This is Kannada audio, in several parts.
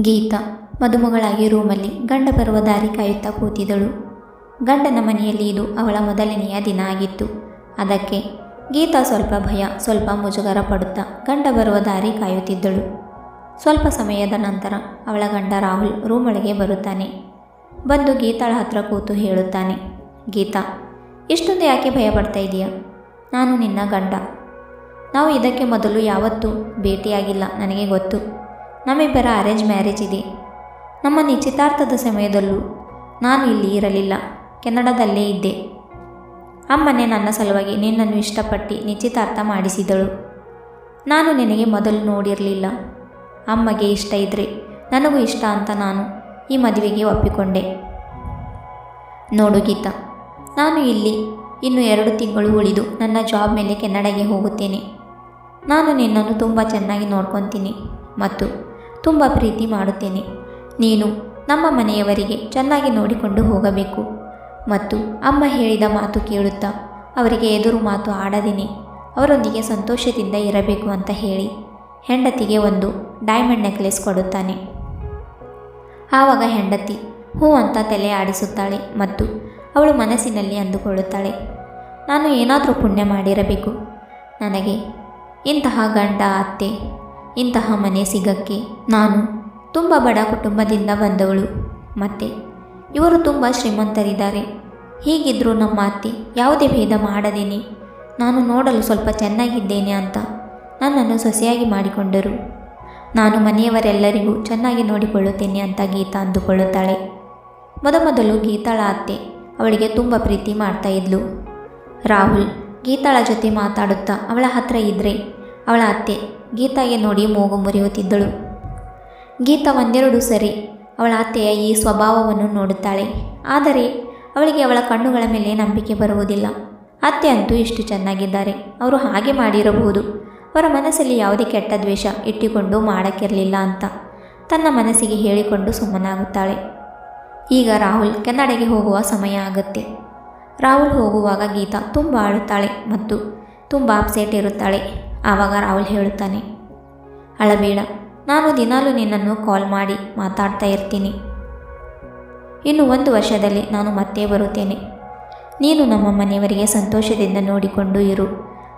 ಗೀತಾ, ಮದುಮಗಳಾಗಿ ರೂಮಲ್ಲಿ ಗಂಡ ಬರುವ ದಾರಿ ಕಾಯುತ್ತಾ ಕೂತಿದಳು. ಗಂಡನ ಮನೆಯಲ್ಲಿ ಇದು ಅವಳ ಮೊದಲನೆಯ ದಿನ ಆಗಿತ್ತು. ಅದಕ್ಕೆ ಗೀತಾ ಸ್ವಲ್ಪ ಭಯ, ಸ್ವಲ್ಪ ಮುಜುಗರ ಪಡುತ್ತಾ ಗಂಡ ಬರುವ ದಾರಿ ಕಾಯುತ್ತಿದ್ದಳು. ಸ್ವಲ್ಪ ಸಮಯದ ನಂತರ ಅವಳ ಗಂಡ ರಾಹುಲ್ ರೂಮೊಳಗೆ ಬರುತ್ತಾನೆ. ಬಂದು ಗೀತಾಳ ಹತ್ರ ಕೂತು ಹೇಳುತ್ತಾನೆ, ಗೀತಾ, ಇಷ್ಟೊಂದು ಯಾಕೆ ಭಯ ಪಡ್ತಾ ಇದೆಯಾ ನಾನು ನಿನ್ನ ಗಂಡ. ನಾವು ಇದಕ್ಕೆ ಮೊದಲು ಯಾವತ್ತೂ ಭೇಟಿಯಾಗಿಲ್ಲ, ನನಗೆ ಗೊತ್ತು. ನಮ್ಮಿಬ್ಬರ ಅರೇಂಜ್ ಮ್ಯಾರೇಜ್ ಇದೆ. ನಮ್ಮ ನಿಶ್ಚಿತಾರ್ಥದ ಸಮಯದಲ್ಲೂ ನಾನು ಇಲ್ಲಿ ಇರಲಿಲ್ಲ. ಕೆನಡಾದಲ್ಲೇ ಇದ್ದೆ. ಅಮ್ಮನೇ ನನ್ನ ಸಲುವಾಗಿ ನಿನ್ನನ್ನು ಇಷ್ಟಪಟ್ಟು ನಿಶ್ಚಿತಾರ್ಥ ಮಾಡಿಸಿದಳು. ನಾನು ನಿನಗೆ ಮೊದಲು ನೋಡಿರಲಿಲ್ಲ. ಅಮ್ಮಗೆ ಇಷ್ಟ ಇದ್ದರೆ ನನಗೂ ಇಷ್ಟ ಅಂತ ನಾನು ಈ ಮದುವೆಗೆ ಒಪ್ಪಿಕೊಂಡೆ. ನೋಡು ಗೀತಾ, ನಾನು ಇಲ್ಲಿ ಇನ್ನು ಎರಡು ತಿಂಗಳು ಉಳಿದು ನನ್ನ ಜಾಬ್ ಮೇಲೆ ಕೆನಡಾಗೆ ಹೋಗುತ್ತೇನೆ. ನಾನು ನಿನ್ನನ್ನು ತುಂಬ ಚೆನ್ನಾಗಿ ನೋಡ್ಕೊತೀನಿ. ಮತ್ತು ತುಂಬ ಪ್ರೀತಿ ಮಾಡುತ್ತೇನೆ. ನೀನು ನಮ್ಮ ಮನೆಯವರಿಗೆ ಚೆನ್ನಾಗಿ ನೋಡಿಕೊಂಡು ಹೋಗಬೇಕು. ಮತ್ತು ಅಮ್ಮ ಹೇಳಿದ ಮಾತು ಕೇಳುತ್ತಾ ಅವರಿಗೆ ಎದುರು ಮಾತು ಆಡದೇನೆ. ಅವರೊಂದಿಗೆ ಸಂತೋಷದಿಂದ ಇರಬೇಕು ಅಂತ ಹೇಳಿ ಹೆಂಡತಿಗೆ ಒಂದು ಡೈಮಂಡ್ ನೆಕ್ಲೆಸ್ ಕೊಡುತ್ತಾನೆ. ಆವಾಗ ಹೆಂಡತಿ ಹೂ ಅಂತ ತಲೆ ಆಡಿಸುತ್ತಾಳೆ ಮತ್ತು ಅವಳು ಮನಸ್ಸಿನಲ್ಲಿ ಅಂದುಕೊಳ್ಳುತ್ತಾಳೆ. ನಾನು ಏನಾದರೂ ಪುಣ್ಯ ಮಾಡಿರಬೇಕು. ನನಗೆ ಇಂತಹ ಗಂಡ, ಅತ್ತೆ ಇಂತಹ ಮನೆ ಸಿಗಕ್ಕೆ ನಾನು ತುಂಬ ಬಡ ಕುಟುಂಬದಿಂದ ಬಂದವಳು. ಮತ್ತೆ ಇವರು ತುಂಬ ಶ್ರೀಮಂತರಿದ್ದಾರೆ. ಹೀಗಿದ್ದರೂ ನಮ್ಮ ಅತ್ತೆ ಯಾವುದೇ ಭೇದ ಮಾಡದೇನೆ. ನಾನು ನೋಡಲು ಸ್ವಲ್ಪ ಚೆನ್ನಾಗಿದ್ದೇನೆ ಅಂತ ನನ್ನನ್ನು ಸೊಸೆಯಾಗಿ ಮಾಡಿಕೊಂಡರು. ನಾನು ಮನೆಯವರೆಲ್ಲರಿಗೂ ಚೆನ್ನಾಗಿ ನೋಡಿಕೊಳ್ಳುತ್ತೇನೆ ಅಂತ ಗೀತಾ ಅಂದುಕೊಳ್ಳುತ್ತಾಳೆ. ಮೊದಮೊದಲು ಗೀತಾಳ ಅತ್ತೆ ಅವಳಿಗೆ ತುಂಬ ಪ್ರೀತಿ ಮಾಡ್ತಾ ಇದ್ಲು. ರಾಹುಲ್ ಗೀತಾಳ ಜೊತೆ ಮಾತಾಡುತ್ತಾ ಅವಳ ಹತ್ರ ಇದ್ದರೆ ಅವಳ ಅತ್ತೆ ಗೀತಾಗೆ ನೋಡಿ ಮೂಗು ಮುರಿಯುತ್ತಿದ್ದಳು. ಗೀತಾ ಒಂದೆರಡು ಸರಿ ಅವಳ ಅತ್ತೆಯ ಈ ಸ್ವಭಾವವನ್ನು ನೋಡುತ್ತಾಳೆ. ಆದರೆ ಅವಳಿಗೆ ಅವಳ ಕಣ್ಣುಗಳ ಮೇಲೆ ನಂಬಿಕೆ ಬರುವುದಿಲ್ಲ. ಅತ್ತೆ ಅಂತೂ ಇಷ್ಟು ಚೆನ್ನಾಗಿದ್ದಾರೆ. ಅವರು ಹಾಗೆ ಮಾಡಿರಬಹುದು. ಅವರ ಮನಸ್ಸಲ್ಲಿ ಯಾವುದೇ ಕೆಟ್ಟ ದ್ವೇಷ ಇಟ್ಟುಕೊಂಡು ಮಾಡೋಕ್ಕಿರಲಿಲ್ಲ ಅಂತ ತನ್ನ ಮನಸ್ಸಿಗೆ ಹೇಳಿಕೊಂಡು ಸುಮ್ಮನಾಗುತ್ತಾಳೆ. ಈಗ ರಾಹುಲ್ ಕೆನಡೆಗೆ ಹೋಗುವ ಸಮಯ ಆಗುತ್ತೆ. ರಾಹುಲ್ ಹೋಗುವಾಗ ಗೀತಾ ತುಂಬ ಆಳುತ್ತಾಳೆ ಮತ್ತು ತುಂಬ ಅಪ್ಸೆಟ್ ಇರುತ್ತಾಳೆ. ಆವಾಗ ರಾಹುಲ್ ಹೇಳುತ್ತಾನೆ ಅಳಬೇಡ ನಾನು ದಿನಾಲೂ ನಿನ್ನನ್ನು ಕಾಲ್ ಮಾಡಿ ಮಾತಾಡ್ತಾ ಇರ್ತೀನಿ. ಇನ್ನು ಒಂದು ವರ್ಷದಲ್ಲಿ ನಾನು ಮತ್ತೆ ಬರುತ್ತೇನೆ. ನೀನು ನಮ್ಮ ಮನೆಯವರಿಗೆ ಸಂತೋಷದಿಂದ ನೋಡಿಕೊಂಡು ಇರು,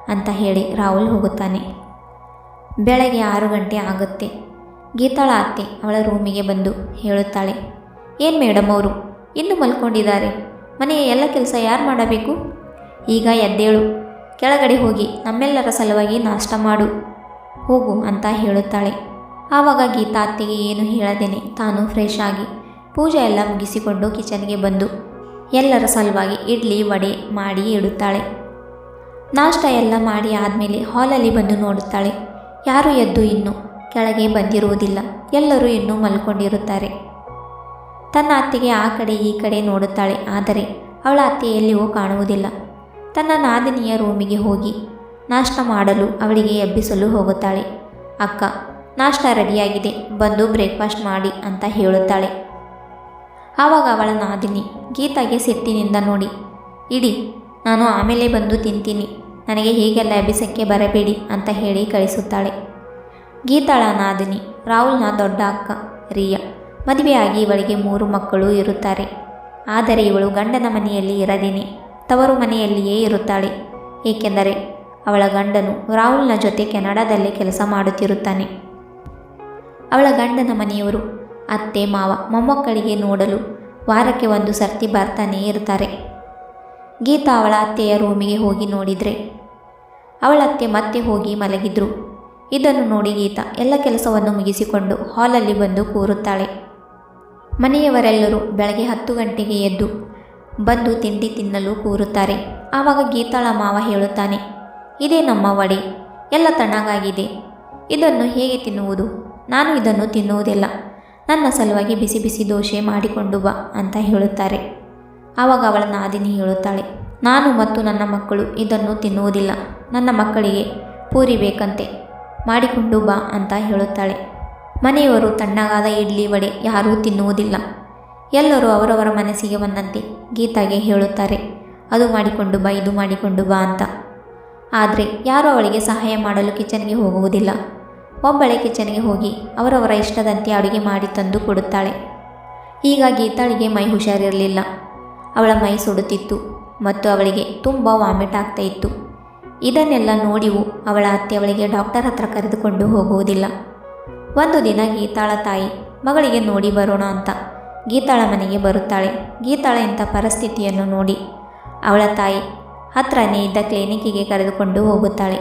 ಅಂತ ಹೇಳಿ ರಾಹುಲ್ ಹೋಗುತ್ತಾನೆ. ಬೆಳಗ್ಗೆ ಆರು ಗಂಟೆ ಆಗುತ್ತೆ. ಗೀತಾಳ ಅತ್ತೆ ಅವಳ ರೂಮಿಗೆ ಬಂದು ಹೇಳುತ್ತಾಳೆ, ಏನು ಮೇಡಮ್ ಅವರು, ಇನ್ನೂ ಮಲ್ಕೊಂಡಿದ್ದಾರೆ. ಮನೆಯ ಎಲ್ಲ ಕೆಲಸ ಯಾರು ಮಾಡಬೇಕು? ಈಗ ಎದ್ದೇಳು ಕೆಳಗಡೆ ಹೋಗಿ ನಮ್ಮೆಲ್ಲರ ಸಲುವಾಗಿ ನಾಷ್ಟ ಮಾಡು, ಹೋಗು ಅಂತ ಹೇಳುತ್ತಾಳೆ. ಆವಾಗ ಗೀತಾ ಅತ್ತೆಗೆ ಏನು ಹೇಳದೇನೆ, ತಾನು ಫ್ರೆಶ್ ಆಗಿ ಪೂಜೆ ಎಲ್ಲ ಮುಗಿಸಿಕೊಂಡು ಕಿಚನ್ಗೆ ಬಂದು ಎಲ್ಲರ ಸಲುವಾಗಿ ಇಡ್ಲಿ, ವಡೆ ಮಾಡಿ ಇಡುತ್ತಾಳೆ. ನಾಷ್ಟ ಎಲ್ಲ ಮಾಡಿ ಆದಮೇಲೆ ಹಾಲಲ್ಲಿ ಬಂದು ನೋಡುತ್ತಾಳೆ. ಯಾರು ಎದ್ದು ಇನ್ನು ಕೆಳಗೆ ಬಂದಿರುವುದಿಲ್ಲ, ಎಲ್ಲರೂ ಇನ್ನೂ ಮಲ್ಕೊಂಡಿರುತ್ತಾರೆ. ತನ್ನ ಅತ್ತೆಗೆ ಆ ಕಡೆ ಈ ಕಡೆ ನೋಡುತ್ತಾಳೆ, ಆದರೆ ಅವಳ ಅತ್ತೆ ಎಲ್ಲಿಯೂ ಕಾಣುವುದಿಲ್ಲ. ತನ್ನ ನಾದಿನಿಯ ರೂಮಿಗೆ ಹೋಗಿ ನಾಷ್ಟ ಮಾಡಲು ಅವಳಿಗೆ ಎಬ್ಬಿಸಲು ಹೋಗುತ್ತಾಳೆ. ಅಕ್ಕ, ನಾಷ್ಟ ರೆಡಿಯಾಗಿದೆ, ಬಂದು ಬ್ರೇಕ್ಫಾಸ್ಟ್ ಮಾಡಿ ಅಂತ ಹೇಳುತ್ತಾಳೆ. ಆವಾಗ ಅವಳ ನಾದಿನಿ ಗೀತಾಗೆ ಸಿಟ್ಟಿನಿಂದ ನೋಡಿ, ಇಡಿ, ನಾನು ಆಮೇಲೆ ಬಂದು ತಿಂತೀನಿ, ನನಗೆ ಹೀಗೆಲ್ಲ ಎಬ್ಬಿಸಕ್ಕೆ ಬರಬೇಡಿ ಅಂತ ಹೇಳಿ ಕಳಿಸುತ್ತಾಳೆ. ಗೀತಾಳ ನಾದಿನಿ, ರಾಹುಲ್ನ ದೊಡ್ಡ ಅಕ್ಕ, ರಿಯಾ, ಮದುವೆಯಾಗಿ ಇವಳಿಗೆ ಮೂರು ಮಕ್ಕಳು ಇರುತ್ತಾರೆ. ಆದರೆ ಇವಳು ಗಂಡನ ಮನೆಯಲ್ಲಿ ಇರದೇನೆ. ತವರು ಮನೆಯಲ್ಲಿಯೇ ಇರುತ್ತಾಳೆ. ಏಕೆಂದರೆ ಅವಳ ಗಂಡನು ರಾಹುಲ್ನ ಜೊತೆ ಕೆನಡಾದಲ್ಲೇ ಕೆಲಸ ಮಾಡುತ್ತಿರುತ್ತಾನೆ. ಅವಳ ಗಂಡನ ಮನೆಯವರು ಅತ್ತೆ, ಮಾವ, ಮೊಮ್ಮಕ್ಕಳಿಗೆ ನೋಡಲು ವಾರಕ್ಕೆ ಒಂದು ಸರ್ತಿ ಬರ್ತಾನೇ ಇರ್ತಾರೆ. ಗೀತಾ ಅವಳ ಅತ್ತೆಯ ರೂಮಿಗೆ ಹೋಗಿ ನೋಡಿದರೆ, ಅವಳ ಅತ್ತೆ ಮತ್ತೆ ಹೋಗಿ ಮಲಗಿದ್ರು. ಇದನ್ನು ನೋಡಿ ಗೀತಾ ಎಲ್ಲ ಕೆಲಸವನ್ನು ಮುಗಿಸಿಕೊಂಡು ಹಾಲಲ್ಲಿ ಬಂದು ಕೂರುತ್ತಾಳೆ. ಮನೆಯವರೆಲ್ಲರೂ ಬೆಳಗ್ಗೆ ಹತ್ತು ಗಂಟೆಗೆ ಎದ್ದು ಬಂದು ತಿಂಡಿ ತಿನ್ನಲು ಕೂರುತ್ತಾರೆ. ಆವಾಗ ಗೀತಾಳ ಮಾವ ಹೇಳುತ್ತಾನೆ, ಇದೇ ನಮ್ಮ ವಡೆ, ಎಲ್ಲ ತಣ್ಣಗಾಗಿದೆ. ಇದನ್ನು ಹೇಗೆ ತಿನ್ನುವುದು? ನಾನು ಇದನ್ನು ತಿನ್ನುವುದಿಲ್ಲ. ನನ್ನ ಸಲುವಾಗಿ ಬಿಸಿ ಬಿಸಿ ದೋಸೆ ಮಾಡಿಕೊಂಡು ಬಾ, ಅಂತ ಹೇಳುತ್ತಾರೆ. ಆವಾಗ ಅವಳ ನಾದಿನಿ ಹೇಳುತ್ತಾಳೆ, ನಾನು ಮತ್ತು ನನ್ನ ಮಕ್ಕಳು ಇದನ್ನು ತಿನ್ನುವುದಿಲ್ಲ. ನನ್ನ ಮಕ್ಕಳಿಗೆ ಪೂರಿ ಬೇಕಂತೆ. ಮಾಡಿಕೊಂಡು ಬಾ, ಅಂತ ಹೇಳುತ್ತಾಳೆ. ಮನೆಯವರು ತಣ್ಣಗಾದ ಇಡ್ಲಿ ವಡೆ ಯಾರೂ ತಿನ್ನುವುದಿಲ್ಲ. ಎಲ್ಲರೂ ಅವರವರ ಮನಸ್ಸಿಗೆ ಬಂದಂತೆ ಗೀತಾಗೆ ಹೇಳುತ್ತಾರೆ, ಅದು ಮಾಡಿಕೊಂಡು ಬಾ, ಇದು ಮಾಡಿಕೊಂಡು ಬಾ ಅಂತ. ಆದರೆ ಯಾರೂ ಅವಳಿಗೆ ಸಹಾಯ ಮಾಡಲು ಕಿಚನ್ಗೆ ಹೋಗುವುದಿಲ್ಲ. ಒಬ್ಬಳೆ ಕಿಚನ್ಗೆ ಹೋಗಿ ಅವರವರ ಇಷ್ಟದಂತೆ ಅಡುಗೆ ಮಾಡಿ ತಂದು ಕೊಡುತ್ತಾಳೆ. ಈಗ ಗೀತಾಳಿಗೆ ಮೈ ಹುಷಾರಿರಲಿಲ್ಲ. ಅವಳ ಮೈ ಸುಡುತ್ತಿತ್ತು ಮತ್ತು ಅವಳಿಗೆ ತುಂಬ ವಾಮಿಟ್ ಆಗ್ತಾ ಇತ್ತು. ಇದನ್ನೆಲ್ಲ ನೋಡಿವು ಅವಳ ಅತ್ತೆ ಅವಳಿಗೆ ಡಾಕ್ಟರ್ ಹತ್ರ ಕರೆದುಕೊಂಡು ಹೋಗುವುದಿಲ್ಲ. ಒಂದು ದಿನ ಗೀತಾಳ ತಾಯಿ, ಮಗಳಿಗೆ ನೋಡಿ ಬರೋಣ ಅಂತ ಗೀತಾಳ ಮನೆಗೆ ಬರುತ್ತಾಳೆ. ಗೀತಾಳ ಇಂಥ ಪರಿಸ್ಥಿತಿಯನ್ನು ನೋಡಿ. ಅವಳ ತಾಯಿ ಹತ್ರನೇ ಇದ್ದ ಕ್ಲಿನಿಕ್ಕಿಗೆ ಕರೆದುಕೊಂಡು ಹೋಗುತ್ತಾಳೆ.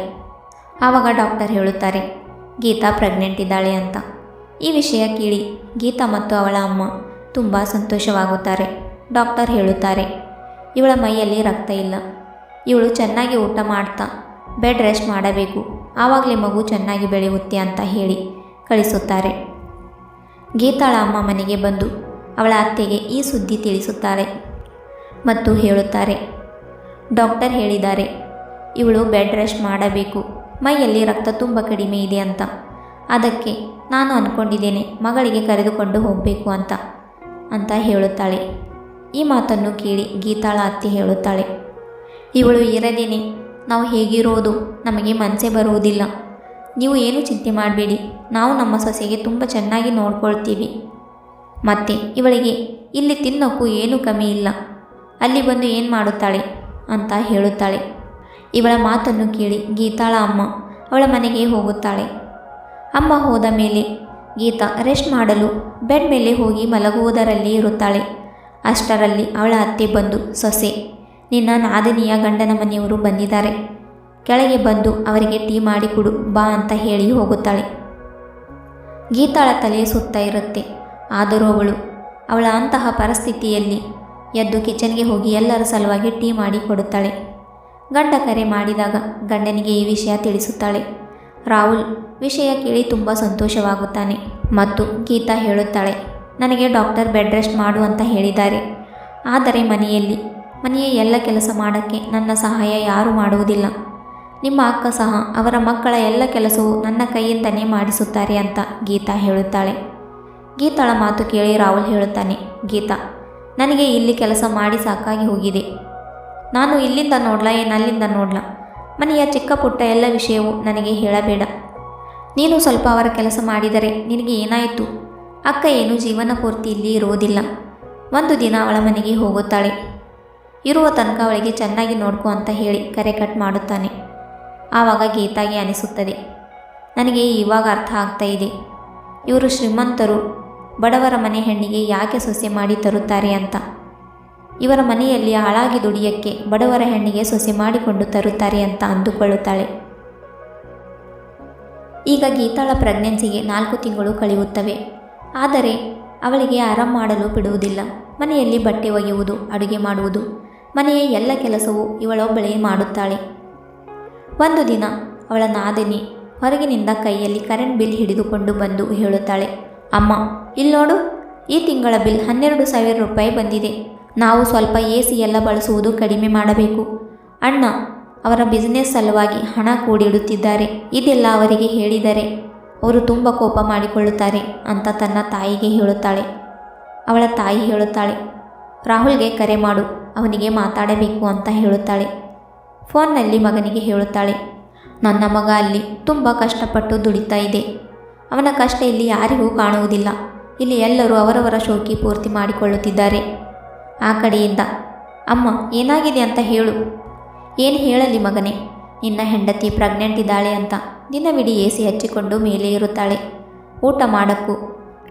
ಆವಾಗ ಡಾಕ್ಟರ್ ಹೇಳುತ್ತಾರೆ, ಗೀತಾ ಪ್ರೆಗ್ನೆಂಟ್ ಇದ್ದಾಳೆ ಅಂತ. ಈ ವಿಷಯ ಕೇಳಿ ಗೀತಾ ಮತ್ತು ಅವಳ ಅಮ್ಮ ತುಂಬ ಸಂತೋಷವಾಗುತ್ತಾರೆ. ಡಾಕ್ಟರ್ ಹೇಳುತ್ತಾರೆ, ಇವಳ ಮೈಯಲ್ಲಿ ರಕ್ತ ಇಲ್ಲ. ಇವಳು ಚೆನ್ನಾಗಿ ಊಟ ಮಾಡ್ತಾ, ಬೆಡ್ ರೆಸ್ಟ್ ಮಾಡಬೇಕು. ಆವಾಗಲೇ ಮಗು ಚೆನ್ನಾಗಿ ಬೆಳೆಯುತ್ತೆ ಅಂತ ಹೇಳಿ ಕಳಿಸುತ್ತಾರೆ. ಗೀತಾಳ ಅಮ್ಮ ಮನೆಗೆ ಬಂದು ಅವಳ ಅತ್ತೆಗೆ ಈ ಸುದ್ದಿ ತಿಳಿಸುತ್ತಾರೆ ಮತ್ತು ಹೇಳುತ್ತಾರೆ, ಡಾಕ್ಟರ್ ಹೇಳಿದ್ದಾರೆ, ಇವಳು ಬೆಡ್ ರೆಸ್ಟ್ ಮಾಡಬೇಕು, ಮೈಯಲ್ಲಿ ರಕ್ತ ತುಂಬ ಕಡಿಮೆ ಇದೆ ಅಂತ. ಅದಕ್ಕೆ ನಾನು ಅಂದ್ಕೊಂಡಿದ್ದೇನೆ, ಮಗಳಿಗೆ ಕರೆದುಕೊಂಡು ಹೋಗಬೇಕು ಅಂತ ಅಂತ ಹೇಳುತ್ತಾಳೆ. ಈ ಮಾತನ್ನು ಕೇಳಿ ಗೀತಾಳ ಅತ್ತೆ ಹೇಳುತ್ತಾಳೆ, ಇವಳು ಇರದೇನೆ, ನಾವು ಹೇಗಿರೋದು ನಮಗೆ ಮನಸ್ಸೇ ಬರುವುದಿಲ್ಲ. ನೀವು ಏನು ಚಿಂತೆ ಮಾಡಬೇಡಿ, ನಾವು ನಮ್ಮ ಸೊಸೆಗೆ ತುಂಬ ಚೆನ್ನಾಗಿ ನೋಡ್ಕೊಳ್ತೀವಿ. ಮತ್ತು ಇವಳಿಗೆ ಇಲ್ಲಿ ತಿನ್ನೋಕ್ಕೂ ಏನೂ ಕಮ್ಮಿ ಇಲ್ಲ. ಅಲ್ಲಿ ಬಂದು ಏನು ಮಾಡುತ್ತಾಳೆ? ಅಂತ ಹೇಳುತ್ತಾಳೆ. ಇವಳ ಮಾತನ್ನು ಕೇಳಿ ಗೀತಾಳ ಅಮ್ಮ ಅವಳ ಮನೆಗೆ ಹೋಗುತ್ತಾಳೆ. ಅಮ್ಮ ಹೋದ ಮೇಲೆ ಗೀತಾ ರೆಸ್ಟ್ ಮಾಡಲು ಬೆಡ್ ಮೇಲೆ ಹೋಗಿ ಮಲಗುವುದರಲ್ಲಿ ಇರುತ್ತಾಳೆ. ಅಷ್ಟರಲ್ಲಿ ಅವಳ ಅತ್ತೆ ಬಂದು, ಸೊಸೆ, ನಿನ್ನ ನಾದಿನಿಯ ಗಂಡನ ಮನೆಯವರು ಬಂದಿದ್ದಾರೆ. ಕೆಳಗೆ ಬಂದು ಅವರಿಗೆ ಟೀ ಮಾಡಿಕೊಡು ಬಾ ಅಂತ ಹೇಳಿ ಹೋಗುತ್ತಾಳೆ. ಗೀತಾಳ ತಲೆ ಸುತ್ತ ಇರುತ್ತೆ. ಆದರೂ ಅವಳು, ಅವಳ ಅಂತಹ ಪರಿಸ್ಥಿತಿಯಲ್ಲಿ ಎದ್ದು ಕಿಚನ್ಗೆ ಹೋಗಿ ಎಲ್ಲರ ಸಲುವಾಗಿ ಟೀ ಮಾಡಿ ಕೊಡುತ್ತಾಳೆ. ಗಂಡ ಕರೆ ಮಾಡಿದಾಗ ಗಂಡನಿಗೆ ಈ ವಿಷಯ ತಿಳಿಸುತ್ತಾಳೆ. ರಾಹುಲ್ ವಿಷಯ ಕೇಳಿ ತುಂಬ ಸಂತೋಷವಾಗುತ್ತಾನೆ ಮತ್ತು ಗೀತಾ ಹೇಳುತ್ತಾಳೆ, ನನಗೆ ಡಾಕ್ಟರ್ ಬೆಡ್ ರೆಸ್ಟ್ ಮಾಡು ಅಂತ ಹೇಳಿದ್ದಾರೆ. ಆದರೆ ಮನೆಯಲ್ಲಿ, ಮನೆಯ ಎಲ್ಲ ಕೆಲಸ ಮಾಡೋಕ್ಕೆ ನನ್ನ ಸಹಾಯ ಯಾರೂ ಮಾಡುವುದಿಲ್ಲ. ನಿಮ್ಮ ಅಕ್ಕ ಸಹ ಅವರ ಮಕ್ಕಳ ಎಲ್ಲ ಕೆಲಸವೂ ನನ್ನ ಕೈಯಿಂದನೇ ಮಾಡಿಸುತ್ತಾರೆ ಅಂತ ಗೀತಾ ಹೇಳುತ್ತಾಳೆ. ಗೀತಾಳ ಮಾತು ಕೇಳಿ ರಾಹುಲ್ ಹೇಳುತ್ತಾನೆ, ಗೀತಾ, ನನಗೆ ಇಲ್ಲಿ ಕೆಲಸ ಮಾಡಿ ಸಾಕಾಗಿ ಹೋಗಿದೆ. ನಾನು ಇಲ್ಲಿಂದ ನೋಡ್ಲ, ಏನು ಅಲ್ಲಿಂದ ನೋಡ್ಲ? ಮನೆಯ ಚಿಕ್ಕ ಪುಟ್ಟ ಎಲ್ಲ ವಿಷಯವು ನನಗೆ ಹೇಳಬೇಡ. ನೀನು ಸ್ವಲ್ಪ ಅವರ ಕೆಲಸ ಮಾಡಿದರೆ ನಿನಗೆ ಏನಾಯಿತು? ಅಕ್ಕ ಏನು ಜೀವನ ಪೂರ್ತಿ ಇಲ್ಲಿ ಇರುವುದಿಲ್ಲ. ಒಂದು ದಿನ ಅವಳ ಮನೆಗೆ ಹೋಗುತ್ತಾಳೆ. ಇರುವ ತನಕ ಅವಳಿಗೆ ಚೆನ್ನಾಗಿ ನೋಡ್ಕೋ ಅಂತ ಹೇಳಿ ಕರೆ ಕಟ್ ಮಾಡುತ್ತಾನೆ. ಆವಾಗ ಗೀತಾಗೆ ಅನಿಸುತ್ತದೆ, ನನಗೆ ಇವಾಗ ಅರ್ಥ ಆಗ್ತಾ ಇದೆ. ಇವರು ಶ್ರೀಮಂತರು ಬಡವರ ಮನೆ ಹೆಣ್ಣಿಗೆ ಯಾಕೆ ಸೊಸೆ ಮಾಡಿ ತರುತ್ತಾರೆ ಅಂತ? ಇವರ ಮನೆಯಲ್ಲಿ ಹಾಳಾಗಿ ದುಡಿಯಕ್ಕೆ ಬಡವರ ಹೆಣ್ಣಿಗೆ ಸೊಸೆ ಮಾಡಿಕೊಂಡು ತರುತ್ತಾರೆ ಅಂತ ಅಂದುಕೊಳ್ಳುತ್ತಾಳೆ. ಈಗ ಗೀತಾಳ ಪ್ರೆಗ್ನೆನ್ಸಿಗೆ ನಾಲ್ಕು ತಿಂಗಳು ಕಳೆಯುತ್ತವೆ. ಆದರೆ ಅವಳಿಗೆ ಆರಾಮ್ ಮಾಡಲು ಬಿಡುವುದಿಲ್ಲ. ಮನೆಯಲ್ಲಿ ಬಟ್ಟೆ ಒಗೆಯುವುದು, ಅಡುಗೆ ಮಾಡುವುದು, ಮನೆಯ ಎಲ್ಲ ಕೆಲಸವೂ ಇವಳೊಬ್ಬಳೇ ಮಾಡುತ್ತಾಳೆ. ಒಂದು ದಿನ ಅವಳ ನಾದಿನಿ ಹೊರಗಿನಿಂದ ಕೈಯಲ್ಲಿ ಕರೆಂಟ್ ಬಿಲ್ ಹಿಡಿದುಕೊಂಡು ಬಂದು ಹೇಳುತ್ತಾಳೆ ಅಮ್ಮ ಇಲ್ಲಿ ನೋಡು, ಈ ತಿಂಗಳ ಬಿಲ್ ಹನ್ನೆರಡು ಸಾವಿರ ರೂಪಾಯಿ ಬಂದಿದೆ. ನಾವು ಸ್ವಲ್ಪ ಎ ಸಿ ಎಲ್ಲ ಬಳಸುವುದು ಕಡಿಮೆ ಮಾಡಬೇಕು. ಅಣ್ಣ, ಅವರ ಬಿಸ್ನೆಸ್ ಸಲುವಾಗಿ ಹಣ ಕೂಡಿಡುತ್ತಿದ್ದಾರೆ. ಇದೆಲ್ಲ ಅವರಿಗೆ ಹೇಳಿದರೆ ಅವರು ತುಂಬ ಕೋಪ ಮಾಡಿಕೊಳ್ಳುತ್ತಾರೆ ಅಂತ ತನ್ನ ತಾಯಿಗೆ ಹೇಳುತ್ತಾಳೆ. ಅವಳ ತಾಯಿ ಹೇಳುತ್ತಾಳೆ, ರಾಹುಲ್ಗೆ ಕರೆ ಮಾಡು, ಅವನಿಗೆ ಮಾತಾಡಬೇಕು ಅಂತ ಹೇಳುತ್ತಾಳೆ. ಫೋನ್ನಲ್ಲಿ ಮಗನಿಗೆ ಹೇಳುತ್ತಾಳೆ, ನನ್ನ ಮಗ ಅಲ್ಲಿ ತುಂಬ ಕಷ್ಟಪಟ್ಟು ದುಡಿತಾ ಇದೆ. ಅವನ ಕಷ್ಟ ಇಲ್ಲಿ ಯಾರಿಗೂ ಕಾಣುವುದಿಲ್ಲ. ಇಲ್ಲಿ ಎಲ್ಲರೂ ಅವರವರ ಶೋಕಿ ಪೂರ್ತಿ ಮಾಡಿಕೊಳ್ಳುತ್ತಿದ್ದಾರೆ. ಆ ಕಡೆಯಿಂದ, ಅಮ್ಮ, ಏನಾಗಿದೆ ಅಂತ ಹೇಳು. ಏನು ಹೇಳಲಿ ಮಗನೇ? ನಿನ್ನ ಹೆಂಡತಿ ಪ್ರೆಗ್ನೆಂಟ್ ಇದ್ದಾಳೆ ಅಂತ ದಿನವಿಡೀ ಎ ಸಿ ಹಚ್ಚಿಕೊಂಡು ಮೇಲೆ ಇರುತ್ತಾಳೆ. ಊಟ ಮಾಡಕ್ಕೂ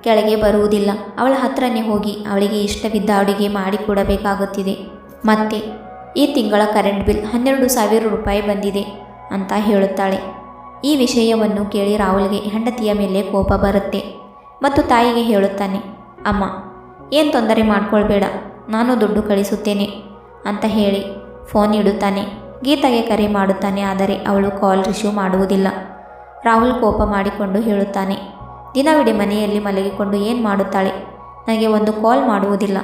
ಕೆಳಗೆ ಬರುವುದಿಲ್ಲ. ಅವಳ ಹತ್ರನೇ ಹೋಗಿ ಅವಳಿಗೆ ಇಷ್ಟವಿದ್ದ ಅಡುಗೆ ಮಾಡಿಕೊಡಬೇಕಾಗುತ್ತಿದೆ. ಮತ್ತೆ ಈ ತಿಂಗಳ ಕರೆಂಟ್ ಬಿಲ್ ಹನ್ನೆರಡು ಸಾವಿರ ರೂಪಾಯಿ ಬಂದಿದೆ, ಅಂತ ಹೇಳುತ್ತಾಳೆ. ಈ ವಿಷಯವನ್ನು ಕೇಳಿ ರಾಹುಲ್ಗೆ ಹೆಂಡತಿಯ ಮೇಲೆ ಕೋಪ ಬರುತ್ತೆ ಮತ್ತು ತಾಯಿಗೆ ಹೇಳುತ್ತಾನೆ, ಅಮ್ಮ, ಏನು ತೊಂದರೆ ಮಾಡ್ಕೊಳ್ಬೇಡ, ನಾನು ದುಡ್ಡು ಕಳಿಸುತ್ತೇನೆ, ಅಂತ ಹೇಳಿ ಫೋನ್ ಇಡುತ್ತಾನೆ. ಗೀತಾಗೆ ಕರೆ ಮಾಡುತ್ತಾನೆ, ಆದರೆ ಅವಳು ಕಾಲ್ ರಿಸೀವ್ ಮಾಡುವುದಿಲ್ಲ. ರಾಹುಲ್ ಕೋಪ ಮಾಡಿಕೊಂಡು ಹೇಳುತ್ತಾನೆ, ದಿನವಿಡೀ ಮನೆಯಲ್ಲಿ ಮಲಗಿಕೊಂಡು ಏನು ಮಾಡುತ್ತಾಳೆ? ನನಗೆ ಒಂದು ಕಾಲ್ ಮಾಡುವುದಿಲ್ಲ,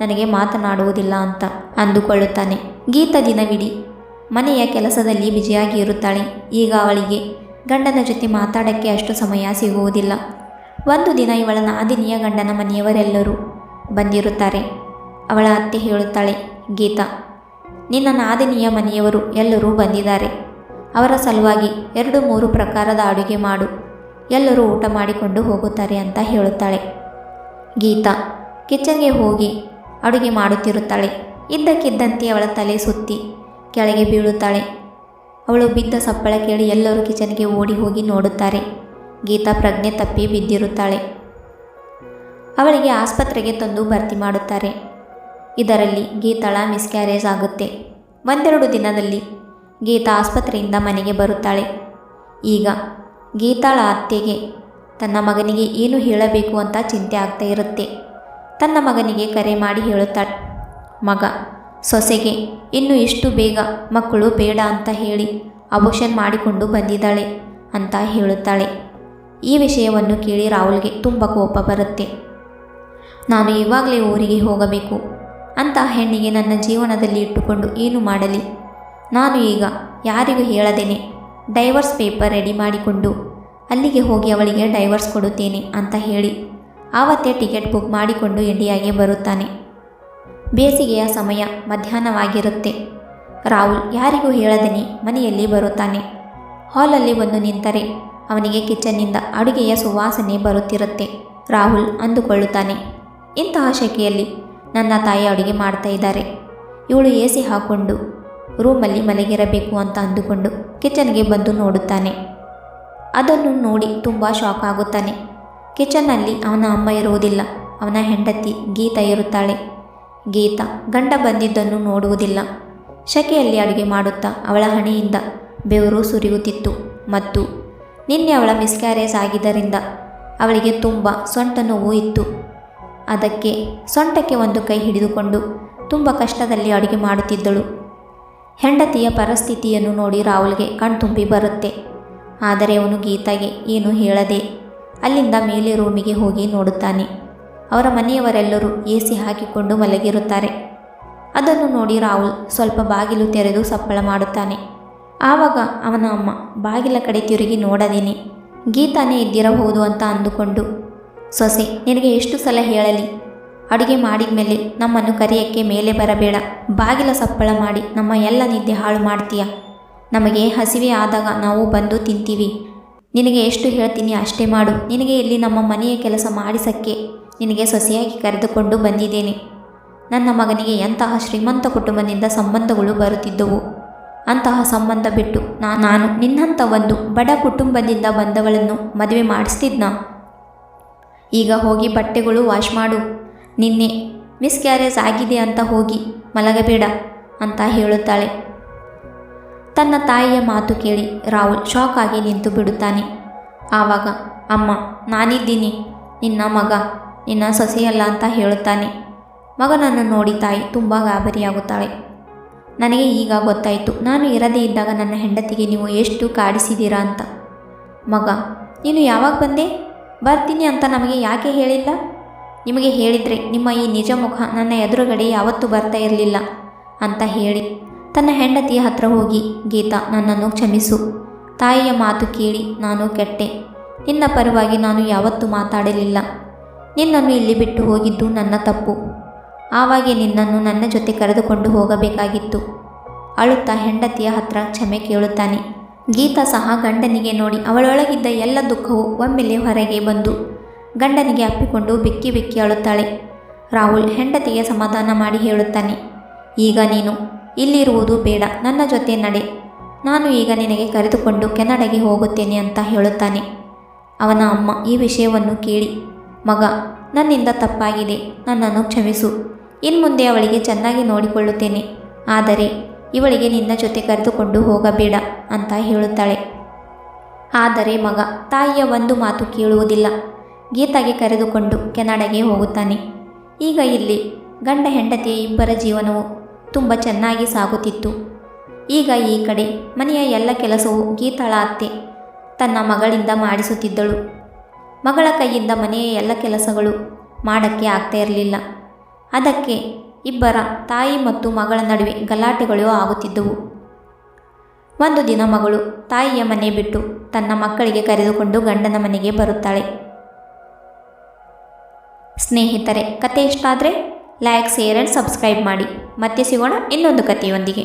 ನನಗೆ ಮಾತನಾಡುವುದಿಲ್ಲ, ಅಂತ ಅಂದುಕೊಳ್ಳುತ್ತಾನೆ. ಗೀತಾ, ದಿನವಿಡೀ ಮನೆಯ ಕೆಲಸದಲ್ಲಿ ಬಿಜಿಯಾಗಿ ಇರುತ್ತಾಳೆ. ಈಗ ಅವಳಿಗೆ, ಗಂಡನ ಜೊತೆ ಮಾತಾಡೋಕ್ಕೆ ಅಷ್ಟು ಸಮಯ ಸಿಗುವುದಿಲ್ಲ. ಒಂದು ದಿನ ಇವಳ ನಾದಿನಿಯ ಗಂಡನ ಮನೆಯವರೆಲ್ಲರೂ ಬಂದಿರುತ್ತಾರೆ. ಅವಳ ಅತ್ತೆ ಹೇಳುತ್ತಾಳೆ, ಗೀತಾ, ನಿನ್ನ ನಾದಿನಿಯ ಮನೆಯವರು ಎಲ್ಲರೂ ಬಂದಿದ್ದಾರೆ. ಅವರ ಸಲುವಾಗಿ ಎರಡು ಮೂರು ಪ್ರಕಾರದ ಅಡುಗೆ ಮಾಡು. ಎಲ್ಲರೂ ಊಟ ಮಾಡಿಕೊಂಡು ಹೋಗುತ್ತಾರೆ ಅಂತ ಹೇಳುತ್ತಾಳೆ. ಗೀತಾ, ಕಿಚನ್ಗೆ ಹೋಗಿ ಅಡುಗೆ ಮಾಡುತ್ತಿರುತ್ತಾಳೆ. ಇದ್ದಕ್ಕಿದ್ದಂತೆ ಅವಳ ತಲೆ ಸುತ್ತಿ ಕೆಳಗೆ ಬೀಳುತ್ತಾಳೆ. ಅವಳು ಬಿದ್ದ ಸಪ್ಪಳ ಕೇಳಿ ಎಲ್ಲರೂ ಕಿಚನ್ಗೆ ಓಡಿ ಹೋಗಿ ನೋಡುತ್ತಾರೆ. ಗೀತಾ ಪ್ರಜ್ಞೆ ತಪ್ಪಿ ಬಿದ್ದಿರುತ್ತಾಳೆ. ಅವಳಿಗೆ ಆಸ್ಪತ್ರೆಗೆ ತಂದು ಭರ್ತಿ ಮಾಡುತ್ತಾರೆ. ಇದರಲ್ಲಿ ಗೀತಾಳ ಮಿಸ್ಕ್ಯಾರೇಜ್ ಆಗುತ್ತೆ. ಒಂದೆರಡು ದಿನದಲ್ಲಿ ಗೀತಾ ಆಸ್ಪತ್ರೆಯಿಂದ ಮನೆಗೆ ಬರುತ್ತಾಳೆ. ಈಗ ಗೀತಾಳ ಅತ್ತೆಗೆ ತನ್ನ ಮಗನಿಗೆ ಏನು ಹೇಳಬೇಕು ಅಂತ ಚಿಂತೆ ಆಗ್ತಾ ಇರುತ್ತೆ. ತನ್ನ ಮಗನಿಗೆ ಕರೆ ಮಾಡಿ ಹೇಳುತ್ತಾಳೆ. ಮಗ ಸೊಸೆಗೆ, ಇನ್ನು ಇಷ್ಟು ಬೇಗ ಮಕ್ಕಳು ಬೇಡ ಅಂತ ಹೇಳಿ ಅಬೋಷನ್ ಮಾಡಿಕೊಂಡು ಬಂದಿದ್ದಾಳೆ ಅಂತ ಹೇಳುತ್ತಾಳೆ. ಈ ವಿಷಯವನ್ನು ಕೇಳಿ ರಾಹುಲ್ಗೆ ತುಂಬ ಕೋಪ ಬರುತ್ತೆ. ನಾನು ಇವಾಗಲೇ ಊರಿಗೆ ಹೋಗಬೇಕು ಅಂತ ಹೆಣ್ಣಿಗೆ ನನ್ನ ಜೀವನದಲ್ಲಿ ಇಟ್ಟುಕೊಂಡು, ಏನು ಮಾಡಲಿ? ನಾನು ಈಗ ಯಾರಿಗೂ ಹೇಳದೇನೆ, ಡೈವರ್ಸ್ ಪೇಪರ್ ರೆಡಿ ಮಾಡಿಕೊಂಡು ಅಲ್ಲಿಗೆ ಹೋಗಿ ಅವಳಿಗೆ ಡೈವರ್ಸ್ ಕೊಡುತ್ತೇನೆ ಅಂತ ಹೇಳಿ ಆವತ್ತೇ ಟಿಕೆಟ್ ಬುಕ್ ಮಾಡಿಕೊಂಡು ಇಂಡಿಯಾಗೆ ಬರುತ್ತಾನೆ. ಬೇಸಿಗೆಯ ಸಮಯ ಮಧ್ಯಾಹ್ನವಾಗಿರುತ್ತೆ. ರಾಹುಲ್ ಯಾರಿಗೂ ಹೇಳದೇನೆ ಮನೆಯಲ್ಲಿ ಬರುತ್ತಾನೆ. ಹಾಲಲ್ಲಿ ಬಂದು ನಿಂತರೆ, ಅವನಿಗೆ ಕಿಚನ್ನಿಂದ ಅಡುಗೆಯ ಸುವಾಸನೆ ಬರುತ್ತಿರುತ್ತೆ. ರಾಹುಲ್ ಅಂದುಕೊಳ್ಳುತ್ತಾನೆ ಇಂತಹ ಶೆಕೆಯಲ್ಲಿ ನನ್ನ ತಾಯಿ ಅಡುಗೆ ಮಾಡ್ತಾ ಇದ್ದಾರೆ. ಇವಳು ಎ ಸಿ ಹಾಕ್ಕೊಂಡು ರೂಮಲ್ಲಿ ಮಲಗಿರಬೇಕು ಅಂತ ಅಂದುಕೊಂಡು ಕಿಚನ್ಗೆ ಬಂದು ನೋಡುತ್ತಾನೆ. ಅದನ್ನು ನೋಡಿ ತುಂಬ ಶಾಕ್ ಆಗುತ್ತಾನೆ. ಕಿಚನ್ನಲ್ಲಿ ಅವನ ಅಮ್ಮ ಇರುವುದಿಲ್ಲ, ಅವನ ಹೆಂಡತಿ ಗೀತಾ ಇರುತ್ತಾಳೆ. ಗೀತಾ, ಗಂಡ ಬಂದಿದ್ದನ್ನು ನೋಡುವುದಿಲ್ಲ. ಶಕೆಯಲ್ಲಿ ಅಡುಗೆ ಮಾಡುತ್ತಾ ಅವಳ ಹಣೆಯಿಂದ ಬೆವರು ಸುರಿಯುತ್ತಿತ್ತು. ಮತ್ತು, ನಿನ್ನೆ ಅವಳ ಮಿಸ್ಕ್ಯಾರೇಜ್ ಆಗಿದ್ದರಿಂದ ಅವಳಿಗೆ ತುಂಬ ಸೊಂಟ ನೋವು ಇತ್ತು. ಅದಕ್ಕೆ ಸೊಂಟಕ್ಕೆ ಒಂದು ಕೈ ಹಿಡಿದುಕೊಂಡು ತುಂಬ ಕಷ್ಟದಲ್ಲಿ ಅಡುಗೆ ಮಾಡುತ್ತಿದ್ದಳು. ಹೆಂಡತಿಯ ಪರಿಸ್ಥಿತಿಯನ್ನು ನೋಡಿ ರಾಹುಲ್ಗೆ ಕಣ್ತುಂಬಿ ಬರುತ್ತೆ. ಆದರೆ ಅವನು ಗೀತಾಗೆ ಏನೂ ಹೇಳದೆ ಅಲ್ಲಿಂದ ಮೇಲೆ ರೂಮಿಗೆ ಹೋಗಿ ನೋಡುತ್ತಾನೆ. ಅವರ ಮನೆಯವರೆಲ್ಲರೂ ಎ ಸಿ ಹಾಕಿಕೊಂಡು ಮಲಗಿರುತ್ತಾರೆ. ಅದನ್ನು ನೋಡಿ ರಾಹುಲ್ ಸ್ವಲ್ಪ ಬಾಗಿಲು ತೆರೆದು ಸಪ್ಪಳ ಮಾಡುತ್ತಾನೆ. ಆವಾಗ ಅವನ ಅಮ್ಮ ಬಾಗಿಲ ಕಡೆ ತಿರುಗಿ ನೋಡದೇನೆ, ಗೀತಾನೇ ಇದ್ದಿರಬಹುದು ಅಂತ ಅಂದುಕೊಂಡು, ಸೊಸೆ, ನಿನಗೆ ಎಷ್ಟು ಸಲ ಹೇಳಲಿ? ಅಡುಗೆ ಮಾಡಿದ ಮೇಲೆ ನಮ್ಮನ್ನು ಕರೆಯಕ್ಕೆ ಮೇಲೆ ಬರಬೇಡ. ಬಾಗಿಲ ಸಪ್ಪಳ ಮಾಡಿ ನಮ್ಮ ಎಲ್ಲ ನಿದ್ದೆ ಹಾಳು ಮಾಡ್ತೀಯ? ನಮಗೆ ಹಸಿವೆ ಆದಾಗ ನಾವು ಬಂದು ತಿಂತೀವಿ. ನಿನಗೆ ಎಷ್ಟು ಹೇಳ್ತೀನಿ ಅಷ್ಟೇ ಮಾಡು. ನಿನಗೆ ಇಲ್ಲಿ ನಮ್ಮ ಮನೆಯ ಕೆಲಸ ಮಾಡಿಸಕ್ಕೆ ನಿನಗೆ ಸೊಸೆಯಾಗಿ ಕರೆದುಕೊಂಡು ಬಂದಿದ್ದೇನೆ. ನನ್ನ ಮಗನಿಗೆ ಎಂತಹ ಶ್ರೀಮಂತ ಕುಟುಂಬದಿಂದ ಸಂಬಂಧಗಳು ಬರುತ್ತಿದ್ದವು. ಅಂತಹ ಸಂಬಂಧ ಬಿಟ್ಟು ನಾನು ನಿನ್ನಂಥ ಒಂದು ಬಡ ಕುಟುಂಬದಿಂದ ಬಂದವಳನ್ನು ಮದುವೆ ಮಾಡಿಸ್ತಿದ್ನ? ಈಗ ಹೋಗಿ ಬಟ್ಟೆಗಳು ವಾಶ್ ಮಾಡು. ನಿನ್ನೆ ಮಿಸ್ ಕ್ಯಾರೇಜ್ ಆಗಿದೆ ಅಂತ ಹೋಗಿ ಮಲಗಬೇಡ ಅಂತ ಹೇಳುತ್ತಾಳೆ. ತನ್ನ ತಾಯಿಯ ಮಾತು ಕೇಳಿ ರಾಹುಲ್ ಶಾಕ್ ಆಗಿ ನಿಂತು ಬಿಡುತ್ತಾನೆ. ಆವಾಗ, ಅಮ್ಮ, ನಾನಿದ್ದೀನಿ. ನಿನ್ನ ಮಗ ನಿನ್ನ ಸೊಸೆಯಲ್ಲ ಅಂತ ಹೇಳುತ್ತಾನೆ. ಮಗನನ್ನು ನೋಡಿ ತಾಯಿ ತುಂಬ ಗಾಬರಿಯಾಗುತ್ತಾಳೆ. ನನಗೆ ಈಗ ಗೊತ್ತಾಯಿತು. ನಾನು ಇರದೇ ಇದ್ದಾಗ ನನ್ನ ಹೆಂಡತಿಗೆ ನೀವು ಎಷ್ಟು ಕಾಡಿಸಿದ್ದೀರಾ ಅಂತ. ಮಗ, ನೀನು ಯಾವಾಗ ಬಂದೆ? ಬರ್ತೀನಿ ಅಂತ ನಮಗೆ ಯಾಕೆ ಹೇಳಿಲ್ಲ? ನಿಮಗೆ ಹೇಳಿದರೆ ನಿಮ್ಮ ಈ ನಿಜ ಮುಖ ನನ್ನ ಎದುರುಗಡೆ ಯಾವತ್ತೂ ಬರ್ತಾ ಇರಲಿಲ್ಲ ಅಂತ ಹೇಳಿ ತನ್ನ ಹೆಂಡತಿಯ ಹತ್ರ ಹೋಗಿ, ಗೀತಾ, ನನ್ನನ್ನು ಕ್ಷಮಿಸು. ತಾಯಿಯ ಮಾತು ಕೇಳಿ ನಾನು ಕೆಟ್ಟೆ. ನಿನ್ನ ಪರವಾಗಿ ನಾನು ಯಾವತ್ತೂ ಮಾತಾಡಲಿಲ್ಲ. ನಿನ್ನನ್ನು ಇಲ್ಲಿ ಬಿಟ್ಟು ಹೋಗಿದ್ದು ನನ್ನ ತಪ್ಪು. ಆವಾಗೆ ನಿನ್ನನ್ನು ನನ್ನ ಜೊತೆ ಕರೆದುಕೊಂಡು ಹೋಗಬೇಕಾಗಿತ್ತು. ಅಳುತ್ತಾ ಹೆಂಡತಿಯ ಹತ್ರ ಕ್ಷಮೆ ಕೇಳುತ್ತಾನೆ. ಗೀತಾ ಸಹ ಗಂಡನಿಗೆ ನೋಡಿ ಅವಳೊಳಗಿದ್ದ ಎಲ್ಲ ದುಃಖವು ಒಮ್ಮೆಲೆ ಹೊರಗೆ ಬಂದು ಗಂಡನಿಗೆ ಅಪ್ಪಿಕೊಂಡು ಬೆಕ್ಕಿ ಬೆಕ್ಕಿ ಅಳುತ್ತಾಳೆ. ರಾಹುಲ್ ಹೆಂಡತಿಗೆ ಸಮಾಧಾನ ಮಾಡಿ ಹೇಳುತ್ತಾನೆ, ಈಗ ನೀನು ಇಲ್ಲಿರುವುದು ಬೇಡ, ನನ್ನ ಜೊತೆ ನಡೆ. ನಾನು ಈಗ ನಿನಗೆ ಕರೆದುಕೊಂಡು ಕೆನಡಾಗೆ ಹೋಗುತ್ತೇನೆ ಅಂತ ಹೇಳುತ್ತಾನೆ. ಅವನ ಅಮ್ಮ ಈ ವಿಷಯವನ್ನು ಕೇಳಿ ಮಗ, ನನ್ನಿಂದ ತಪ್ಪಾಗಿದೆ, ನನ್ನನ್ನು ಕ್ಷಮಿಸು. ಇನ್ಮುಂದೆ ಅವಳಿಗೆ ಚೆನ್ನಾಗಿ ನೋಡಿಕೊಳ್ಳುತ್ತೇನೆ. ಆದರೆ, ಇವಳಿಗೆ ನಿನ್ನ ಜೊತೆ ಕರೆದುಕೊಂಡು ಹೋಗಬೇಡ ಅಂತ ಹೇಳುತ್ತಾಳೆ. ಆದರೆ ಮಗ, ತಾಯಿಯ ಒಂದು ಮಾತು ಕೇಳುವುದಿಲ್ಲ. ಗೀತಾಗೆ ಕರೆದುಕೊಂಡು ಕೆನಡಾಗೆ ಹೋಗುತ್ತಾನೆ. ಈಗ ಇಲ್ಲಿ ಗಂಡ ಹೆಂಡತಿಯ ಇಬ್ಬರ ಜೀವನವು ತುಂಬ ಚೆನ್ನಾಗಿ ಸಾಗುತ್ತಿತ್ತು. ಈಗ ಈ ಕಡೆ ಮನೆಯ ಎಲ್ಲ ಕೆಲಸವು ಗೀತಾಳ ಅತ್ತೆ, ತನ್ನ ಮಗಳಿಂದ ಮಾಡಿಸುತ್ತಿದ್ದಳು. ಮಗಳ ಕೈಯಿಂದ ಮನೆಯ ಎಲ್ಲ ಕೆಲಸಗಳು ಮಾಡಕ್ಕೆ ಆಗ್ತಾ ಇರಲಿಲ್ಲ. ಅದಕ್ಕೆ ಇಬ್ಬರ ತಾಯಿ ಮತ್ತು ಮಗಳ ನಡುವೆ ಗಲಾಟೆಗಳು ಆಗುತ್ತಿದ್ದವು. ಒಂದು ದಿನ ಮಗಳು ತಾಯಿಯ ಮನೆ ಬಿಟ್ಟು ತನ್ನ ಮಕ್ಕಳಿಗೆ ಕರೆದುಕೊಂಡು ಗಂಡನ ಮನೆಗೆ ಬರುತ್ತಾಳೆ. ಸ್ನೇಹಿತರೆ ಕತೆ ಇಷ್ಟ ಆದರೆ ಲೈಕ್ ಶೇರ್ ಆ್ಯಂಡ್ ಸಬ್ಸ್ಕ್ರೈಬ್ ಮಾಡಿ. ಮತ್ತೆ ಸಿಗೋಣ ಇನ್ನೊಂದು ಕಥೆಯೊಂದಿಗೆ.